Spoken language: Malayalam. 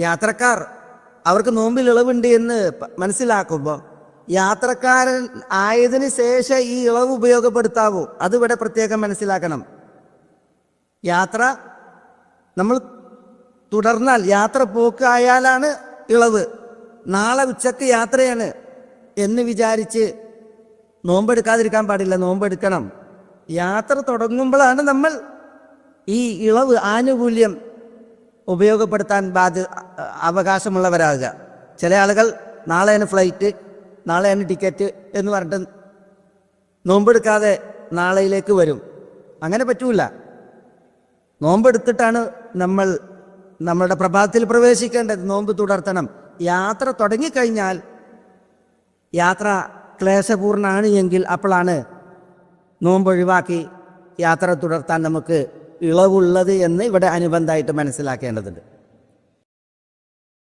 യാത്രക്കാർ അവർക്ക് നോമ്പിൽ ഇളവുണ്ട് എന്ന് മനസ്സിലാക്കുമ്പോൾ യാത്രക്കാരൻ ആയതിനു ശേഷം ഈ ഇളവ് ഉപയോഗപ്പെടുത്താവൂ. അതിവിടെ പ്രത്യേകം മനസ്സിലാക്കണം. യാത്ര നമ്മൾ തുടർന്നാൽ യാത്ര പോക്കായാലാണ് ഇളവ്. നാളെ ഉച്ചയ്ക്ക് യാത്രയാണ് എന്ന് വിചാരിച്ച് നോമ്പെടുക്കാതിരിക്കാൻ പാടില്ല നോമ്പെടുക്കണം. യാത്ര തുടങ്ങുമ്പോഴാണ് നമ്മൾ ഈ ഇളവ് ആനുകൂല്യം ഉപയോഗപ്പെടുത്താൻ ബാധ്യ അവകാശമുള്ളവരാകുക. ചില ആളുകൾ നാളെയാണ് ഫ്ലൈറ്റ് നാളെയാണ് ടിക്കറ്റ് എന്ന് പറഞ്ഞിട്ട് നോമ്പെടുക്കാതെ നാളെയിലേക്ക് വരും. അങ്ങനെ പറ്റൂല. നോമ്പെടുത്തിട്ടാണ് നമ്മൾ നമ്മളുടെ പ്രഭാതത്തിൽ പ്രവേശിക്കേണ്ടത്. നോമ്പ് തുടർത്തണം. യാത്ര തുടങ്ങിക്കഴിഞ്ഞാൽ യാത്ര ക്ലേശപൂർണമാണ് എങ്കിൽ അപ്പോഴാണ് നോമ്പ് ഒഴിവാക്കി യാത്ര തുടർത്താൻ നമുക്ക് ഇളവുള്ളത് എന്ന് ഇവിടെ അനുബന്ധമായിട്ട് മനസ്സിലാക്കേണ്ടതുണ്ട്.